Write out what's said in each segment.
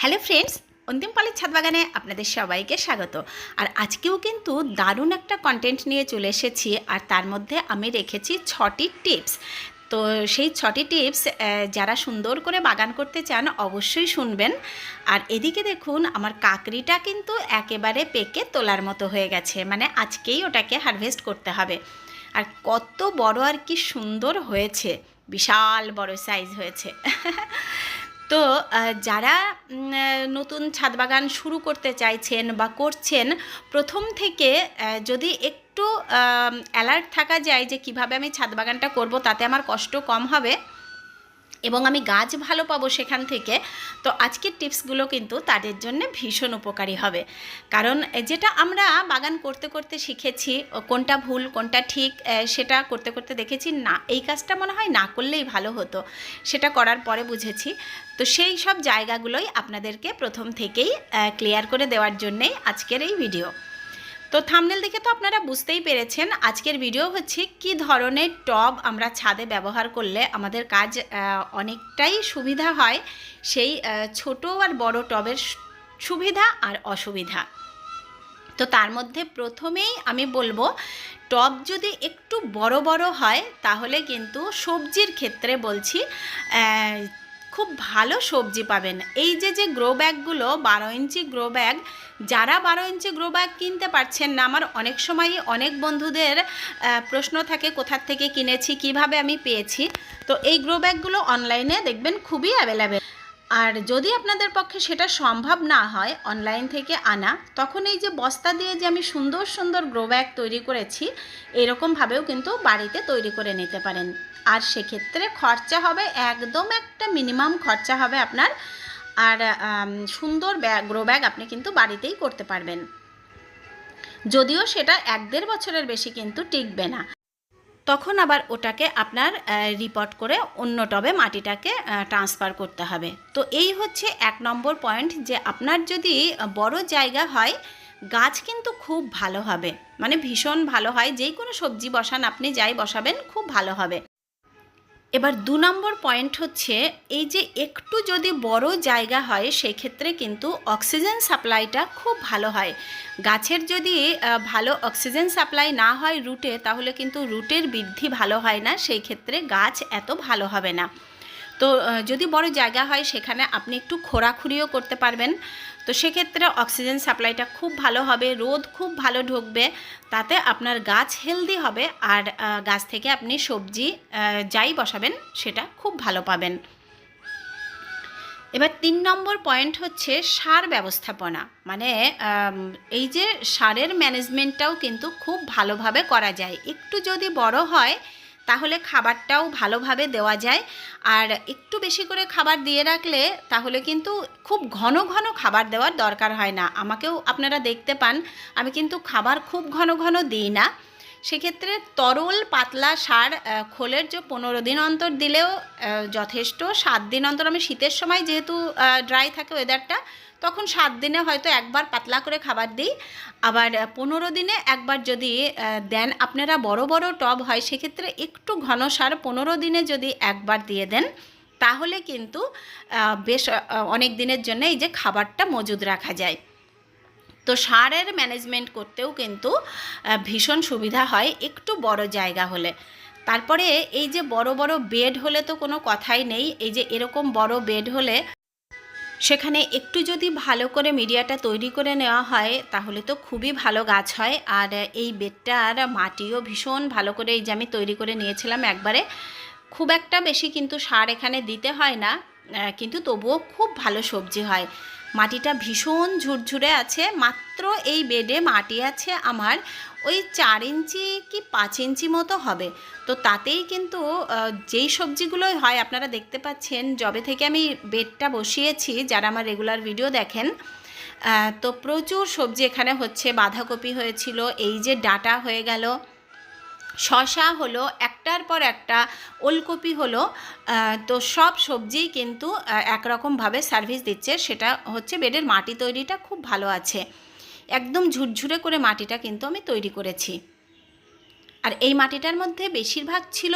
Hello friends, অন্তিম পালের ছাদ বাগানে আপনাদের সবাইকে স্বাগত। আর আজকেও কিন্তু দারুণ একটা কন্টেন্ট নিয়ে চলে এসেছি, আর তার মধ্যে আমি রেখেছি ছটি টিপস তো সেই ছটি টিপস যারা সুন্দর করে বাগান করতে চান অবশ্যই শুনবেন। আর এদিকে দেখুন, আমার কাকরিটা কিন্তু একেবারে পেকে তোলার মতো হয়ে গেছে মানে আজকেই ওটাকে হারভেস্ট করতে হবে। আর কত বড় আর কি সুন্দর হয়েছে, বিশাল বড় সাইজ হয়েছে। তো যারা নতুন ছাদ বাগান শুরু করতে চাইছেন বা করছেন, প্রথম থেকে যদি একটু অ্যালার্ট থাকা যায় যে কীভাবে আমি ছাদ বাগানটা করব, তাতে আমার কষ্ট কম হবে। এবং আমি গাছ ভালো পাবো সেখান থেকে, তো আজকের টিপসগুলো কিন্তু তাদের জন্য ভীষণ উপকারী হবে। কারণ যেটা আমরা বাগান করতে করতে শিখেছি, কোনটা ভুল, কোনটা ঠিক সেটা করতে করতে দেখেছি, না, এই কাজটা মনে হয় না করলেই ভালো হতো। সেটা করার পরে বুঝেছি। তো সেই সব জায়গাগুলোই আপনাদেরকে প্রথম থেকেই ক্লিয়ার করে দেওয়ার জন্যেই আজকের এই ভিডিও তো থামনেল দেখে তো আপনারা বুঝতেই পেরেছেন, আজকের ভিডিও হচ্ছে কি ধরনের টব আমরা ছাদে ব্যবহার করলে আমাদের কাজ অনেকটাই সুবিধা হয় সেই ছোট আর বড় টবের সুবিধা আর অসুবিধা। তো তার মধ্যে প্রথমেই আমি বলব, টব যদি একটু বড় বড় হয় তাহলে কিন্তু সবজির ক্ষেত্রে বলছি খুব ভালো সবজি পাবেন। এই যে যে গ্রো ব্যাগগুলো বারো ইঞ্চি গ্রো ব্যাগ যারা বারো ইঞ্চি গ্রো ব্যাগ কিনতে পারছেন না, আমার অনেক সময়ই অনেক বন্ধুদের প্রশ্ন থাকে কোথার থেকে কিনেছি, কীভাবে আমি পেয়েছি। তো এই গ্রো ব্যাগগুলো অনলাইনে দেখবেন খুবই অ্যাভেলেবেল আর যদি আপনাদের পক্ষে সেটা সম্ভব না হয় অনলাইন থেকে আনা, তখন এই যে বস্তা দিয়ে যে আমি সুন্দর সুন্দর গ্রো ব্যাগ তৈরি করেছি এরকমভাবেও কিন্তু বাড়িতে তৈরি করে নিতে পারেন। আর সেক্ষেত্রে খরচা হবে একদম একটা মিনিমাম খরচা হবে আপনার। আর সুন্দর ব্যাগ গ্রো ব্যাগ আপনি কিন্তু বাড়িতেই করতে পারবেন। যদিও সেটা এক দেড় বছরের বেশি কিন্তু টিকবে না। তখন আবার ওটাকে আপনার রিপোর্ট করে অন্য টবে মাটিটাকে ট্রান্সফার করতে হবে। তো এই হচ্ছে এক নম্বর পয়েন্ট যে আপনার যদি বড় জায়গা হয়, গাছ কিন্তু খুব ভালো হবে। মানে ভীষণ ভালো হয়। যেই কোনো সবজি বসান, আপনি যাই বসাবেন, খুব ভালো হবে। এবার দু নম্বর পয়েন্ট হচ্ছে, এই যে একটু যদি বড় জায়গা হয় সেই ক্ষেত্রে কিন্তু অক্সিজেন সাপ্লাইটা খুব ভালো হয়। গাছের যদি ভালো অক্সিজেন সাপ্লাই না হয় রুটে তাহলে কিন্তু রুটের বৃদ্ধি ভালো হয় না। সেই ক্ষেত্রে গাছ এত ভালো হবে না। তো যদি বড় জায়গা হয় সেখানে আপনি একটু খোরাখুরিও করতে পারবেন। তো সেক্ষেত্রে অক্সিজেন সাপ্লাইটা খুব ভালো হবে, রোদ খুব ভালো ঢুকবে, তাতে আপনার গাছ হেলদি হবে আর গাছ থেকে আপনি সবজি যাই বসাবেন সেটা খুব ভালো পাবেন। এবার তিন নম্বর পয়েন্ট হচ্ছে সার ব্যবস্থাপনা। মানে এই যে সারের ম্যানেজমেন্টটাও কিন্তু খুব ভালোভাবে করা যায়। একটু যদি বড় হয় তাহলে খাবারটাও ভালোভাবে দেওয়া যায়। আর একটু বেশি করে খাবার দিয়ে রাখলে তাহলে কিন্তু খুব ঘন ঘন খাবার দেওয়ার দরকার হয় না। আমাকেও আপনারা দেখতে পান। আমি কিন্তু খাবার খুব ঘন ঘন দিই না। সেক্ষেত্রে তরল পাতলা সার খোলের যে পনেরো দিন অন্তর দিলেও যথেষ্ট। সাত দিন অন্তর, আমি শীতের সময় যেহেতু ড্রাই থাকে ওয়েদারটা তখন সাত দিনে হয়তো একবার পাতলা করে খাবার দিই। আবার পনেরো দিনে একবার যদি দেন, আপনারা বড় বড় টব হয়, সেক্ষেত্রে একটু ঘন সার পনেরো দিনে যদি একবার দিয়ে দেন, তাহলে কিন্তু বেশ অনেক দিনের জন্য এই যে খাবারটা মজুদ রাখা যায়। তো সারের ম্যানেজমেন্ট করতেও কিন্তু ভীষণ সুবিধা হয় একটু বড় জায়গা হলে। তারপরে এই যে বড় বড় বেড হলে তো কোনো কথাই নেই, এই যে এরকম বড় বেড হলে সেখানে একটু যদি ভালো করে মিডিয়াটা তৈরি করে নেওয়া হয়, তাহলে তো খুবই ভালো গাছ হয়। আর এই বেডটার মাটিও ভীষণ ভালো করে এই যে আমি তৈরি করে নিয়েছিলাম একবারে। খুব একটা বেশি কিন্তু সার এখানে দিতে হয় না কিন্তু তবুও খুব ভালো সবজি হয়। মাটিটা ভীষণ ঝুরঝুরে আছে, মাত্র এই বেডে মাটি আছে আমার ওই চার ইঞ্চি কি পাঁচ ইঞ্চি মতো হবে। তো তাতেই কিন্তু যেই সবজিগুলোই হয়, আপনারা দেখতে পাচ্ছেন, যবে থেকে আমি বেডটা বসিয়েছি, যারা আমার রেগুলার ভিডিও দেখেন তো প্রচুর সবজি এখানে হচ্ছে, বাঁধাকপি হয়েছিল, এই যে ডাটা হয়ে গেল শশা হলো, একটার পর একটা, ওলকপি হলো তো সব সবজিই কিন্তু একরকমভাবে সার্ভিস দিচ্ছে। সেটা হচ্ছে বেডের মাটি তৈরিটা খুব ভালো আছে। একদম ঝুরঝুরে করে মাটিটা কিন্তু আমি তৈরি করেছি। আর এই মাটিটার মধ্যে বেশিরভাগ ছিল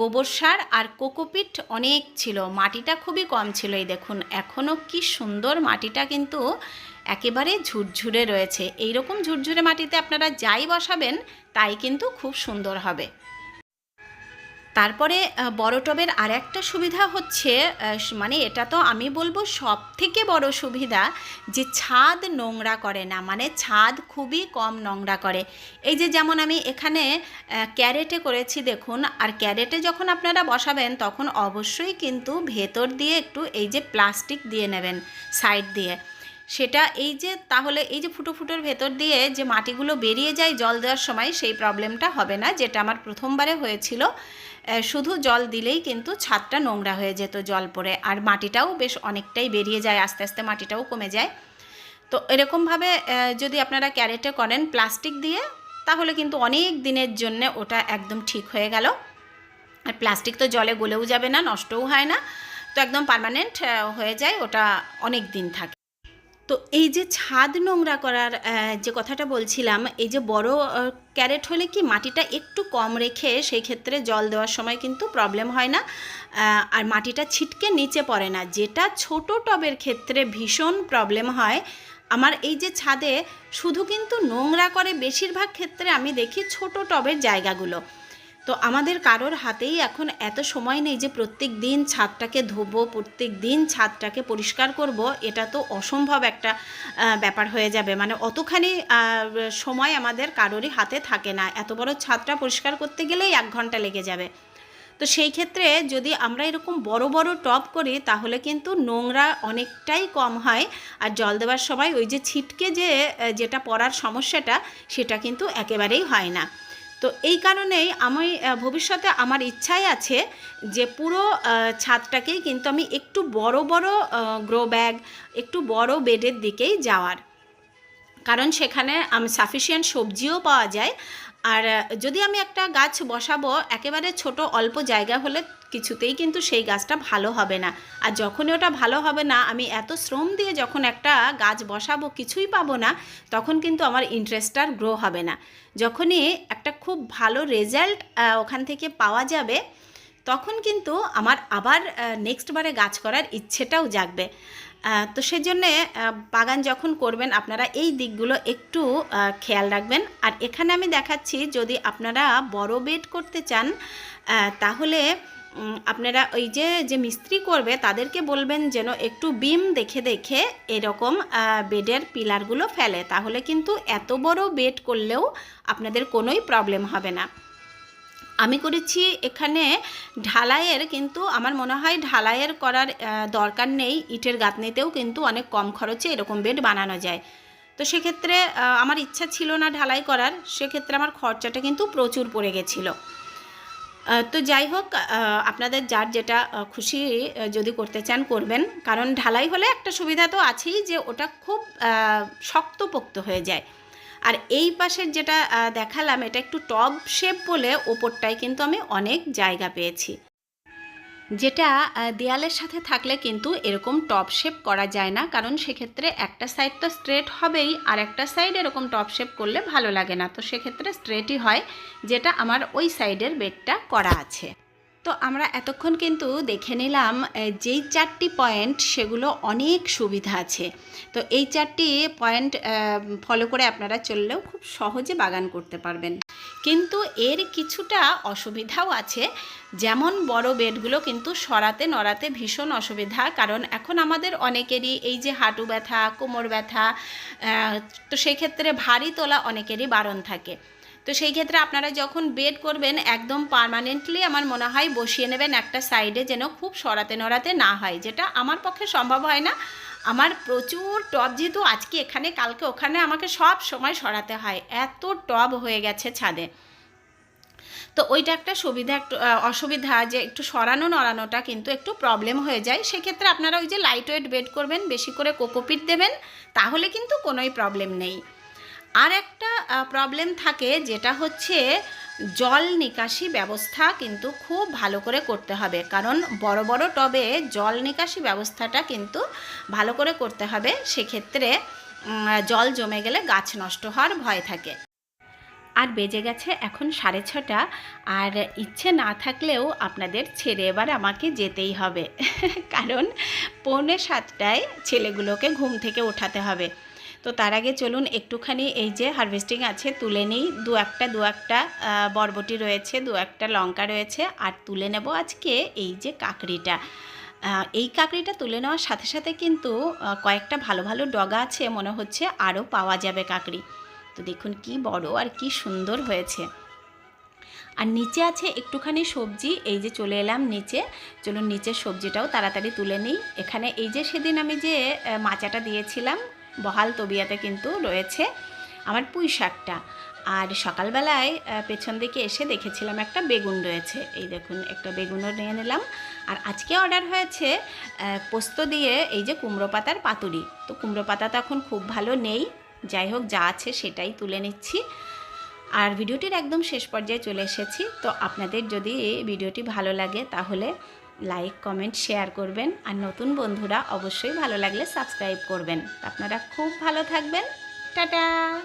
গোবর সার আর কোকোপিট অনেক ছিল। মাটিটা খুবই কম ছিল, এই দেখুন। এখনও কি সুন্দর মাটিটা কিন্তু একেবারে ঝুরঝুরে রয়েছে। এই রকম ঝুরঝুরে মাটিতে আপনারা যাই বসাবেন, তাই কিন্তু খুব সুন্দর হবে। তারপরে বড় টবের আর একটা সুবিধা হচ্ছে মানে এটা তো আমি বলব সব থেকে বড় সুবিধা যে ছাদ নোংরা করে না মানে ছাদ খুবই কম নোংরা করে। এই যে যেমন আমি এখানে ক্যারেটে করেছি দেখুন, আর ক্যারেটে যখন আপনারা বসাবেন, তখন অবশ্যই কিন্তু ভেতর দিয়ে একটু এই যে প্লাস্টিক দিয়ে নেবেন, সাইড দিয়ে। সেটা এই যে তাহলে এই যে ফুটো ফুটোর ভেতর দিয়ে যে মাটিগুলো বেরিয়ে যায় জল দেওয়ার সময় সেই প্রবলেমটা হবে না, যেটা আমার প্রথমবারে হয়েছিল। শুধু জল দিলেই কিন্তু ছাদটা নোংরা হয়ে যেত জল পড়ে, আর মাটিটাও বেশ অনেকটাই বেরিয়ে যায়, আস্তে আস্তে মাটিটাও কমে যায়। তো এরকমভাবে যদি আপনারা ক্যারেটে করেন প্লাস্টিক দিয়ে, তাহলে কিন্তু অনেক দিনের জন্য ওটা একদম ঠিক হয়ে গেল। আর প্লাস্টিক তো জলে গলেও যাবে না, নষ্টও হয় না। তো একদম পার্মানেন্ট হয়ে যায়, ওটা অনেক দিন থাকে। তো এই যে ছাদ নোংরা করার যে কথাটা বলছিলাম, এই যে বড় ক্যারেট হলে কি মাটিটা একটু কম রেখে সেই ক্ষেত্রে জল দেওয়ার সময় কিন্তু প্রবলেম হয় না? আর মাটিটা ছিটকে নিচে পড়ে না। যেটা ছোট টবের ক্ষেত্রে ভীষণ প্রবলেম হয়। আমার এই যে ছাদে শুধু কিন্তু নোংরা করে বেশিরভাগ ক্ষেত্রে আমি দেখি ছোট টবের জায়গাগুলো। তো আমাদের কারোর হাতেই এখন এত সময় নেই যে প্রত্যেক দিন ছাদটাকে ধোবো, প্রত্যেক দিন ছাদটাকে পরিষ্কার করব, এটা তো অসম্ভব একটা ব্যাপার হয়ে যাবে। মানে অতখানি সময় আমাদের কারোরই হাতে থাকে না। এত বড় ছাদটা পরিষ্কার করতে গেলেই এক ঘণ্টা লেগে যাবে। তো সেই ক্ষেত্রে যদি আমরা এরকম বড় বড় টপ করি, তাহলে কিন্তু নোংরা অনেকটাই কম হয়। আর জল দেওয়ার সময় ওই যে ছিটকে যে যেটা পড়ার সমস্যাটা, সেটা কিন্তু একেবারেই হয় না। তো এই কারণেই আমি ভবিষ্যতে আমার ইচ্ছাই আছে যে পুরো ছাদটাকেই কিন্তু আমি একটু বড় বড় গ্রো ব্যাগ একটু বড় বেডের দিকেই যাওয়ার। কারণ সেখানে আমি সাফিসিয়েন্ট সবজিও পাওয়া যায় আর যদি আমি একটা গাছ বসাবো, একেবারে ছোট অল্প জায়গা হলে কিছুতেই কিন্তু সেই গাছটা ভালো হবে না। আর যখনই ওটা ভালো হবে না, আমি এত শ্রম দিয়ে যখন একটা গাছ বসাবো, কিছুই পাবো না, তখন কিন্তু আমার ইন্টারেস্টটার গ্রো হবে না। যখনই একটা খুব ভালো রেজাল্ট ওখান থেকে পাওয়া যাবে, তখন কিন্তু আমার আবার নেক্সট বারে গাছ করার ইচ্ছেটাও জাগবে। তো সেজন্যে বাগান যখন করবেন, আপনারা এই দিকগুলো একটু খেয়াল রাখবেন। আর এখানে আমি দেখাচ্ছি, যদি আপনারা বড় বেড করতে চান তাহলে আপনারা ওই যে যে মিস্ত্রি করবে, তাদেরকে বলবেন যেন একটু বিম দেখে দেখে এরকম বেডের পিলারগুলো ফেলে। তাহলে কিন্তু এত বড় বেড করলেও আপনাদের কোনোই প্রবলেম হবে না। আমি করেছি এখানে ঢালাইয়ের, কিন্তু আমার মনে হয় ঢালাইয়ের করার দরকার নেই। ইটের গাঁথনিতেও কিন্তু অনেক কম খরচে এরকম বেড বানানো যায়। তো সেক্ষেত্রে আমার ইচ্ছা ছিল না ঢালাই করার। সেক্ষেত্রে আমার খরচাটা কিন্তু প্রচুর পড়ে গেছিল। তো যাই হোক আপনাদের যার যেটা খুশি যদি করতে চান করবেন। কারণ ঢালাই হলে একটা সুবিধা তো আছেই যে ওটা খুব শক্তপোক্ত হয়ে যায়। আর এই পাশের যেটা দেখালাম, এটা একটু টব শেপ বলে ওপরটায় কিন্তু আমি অনেক জায়গা পেয়েছি। যেটা দেয়ালের সাথে থাকলে কিন্তু এরকম টপ শেপ করা যায় না, কারণ সেক্ষেত্রে একটা সাইড তো স্ট্রেট হবেই, আর একটা সাইড এরকম টপ শেপ করলে ভালো লাগে না। তো সেক্ষেত্রে স্ট্রেটই হয়, যেটা আমার ওই সাইডের বেডটা করা আছে। তো আমরা এতক্ষণ কিন্তু দেখে নিলাম যেই চারটি পয়েন্ট সেগুলো অনেক সুবিধা আছে। তো এই চারটি পয়েন্ট ফলো করে আপনারা চললেও খুব সহজে বাগান করতে পারবেন। কিন্তু এর কিছুটা অসুবিধাও আছে, যেমন বড় বেডগুলো কিন্তু সরাতে নড়াতে ভীষণ অসুবিধা, কারণ এখন আমাদের অনেকেরই এই যে হাঁটু ব্যথা, কোমর ব্যথা তো সেক্ষেত্রে ভারী তোলা অনেকেরই বারণ থাকে। তো সেই ক্ষেত্রে আপনারা যখন বেড করবেন, একদম পার্মানেন্টলি আমার মনে হয় বসিয়ে নেবেন একটা সাইডে যেন খুব সরাতে নড়াতে না হয়, যেটা আমার পক্ষে সম্ভব হয় না। আমার প্রচুর টব যেহেতু আজকে এখানে, কালকে ওখানে আমাকে সব সময় সরাতে হয়, এত টব হয়ে গেছে ছাদে। তো ওইটা একটা সুবিধা, একটু অসুবিধা যে একটু সরানো নড়ানোটা কিন্তু একটু প্রবলেম হয়ে যায়। সেক্ষেত্রে আপনারা ওই যে লাইট ওয়েট বেড করবেন, বেশি করে কোকোপিট দেবেন, তাহলে কিন্তু কোনোই প্রবলেম নেই। আর একটা প্রবলেম থাকে যেটা হচ্ছে জল নিকাশি ব্যবস্থা কিন্তু খুব ভালো করে করতে হবে। কারণ বড় বড় টবে জল নিকাশি ব্যবস্থাটা কিন্তু ভালো করে করতে হবে। সেক্ষেত্রে জল জমে গেলে গাছ নষ্ট হওয়ার ভয় থাকে। আর বেজে গেছে এখন সাড়ে ছটা। আর ইচ্ছে না থাকলেও আপনাদের ছেড়ে এবার আমাকে যেতেই হবে। কারণ পৌনে সাতটায় ছেলেগুলোকে ঘুম থেকে ওঠাতে হবে। তো তার আগে চলুন একটুখানি এই যে হারভেস্টিং আছে, তুলে নিই। দু একটা দু একটা বরবটি রয়েছে, দু একটা লঙ্কা রয়েছে আর তুলে নেব আজকে এই যে কাকড়িটা। এই কাকড়িটা তুলে নেওয়ার সাথে সাথে কিন্তু কয়েকটা ভালো ভালো ডগা আছে মনে হচ্ছে, আরও পাওয়া যাবে কাকড়ি। তো দেখুন কি বড় আর কি সুন্দর হয়েছে। আর নিচে আছে একটুখানি সবজি, এই যে চলে এলাম নিচে। চলুন নিচের সবজিটাও তাড়াতাড়ি তুলে নিই। এখানে এই যে সেদিন আমি যে মাচাটা দিয়েছিলাম বহাল তবিয়াতে কিন্তু রয়েছে আমার পুঁই শাকটা আর সকালবেলায় পেছন দিকে এসে দেখেছিলাম একটা বেগুন রয়েছে। এই দেখুন, একটা বেগুনও নিয়ে নিলাম। আর আজকে অর্ডার হয়েছে পোস্ত দিয়ে এই যে কুমড়ো পাতার পাতুরি। তো কুমড়ো পাতা তো এখন খুব ভালো নেই। যাই হোক, যা আছে সেটাই তুলে নিচ্ছি। আর ভিডিওটির একদম শেষ পর্যায়ে চলে এসেছি। তো আপনাদের যদি ভিডিওটি ভালো লাগে, তাহলে লাইক, কমেন্ট, শেয়ার করবেন। আর নতুন বন্ধুরা অবশ্যই ভালো লাগলে সাবস্ক্রাইব করবেন। আপনারা খুব ভালো থাকবেন। টাটা!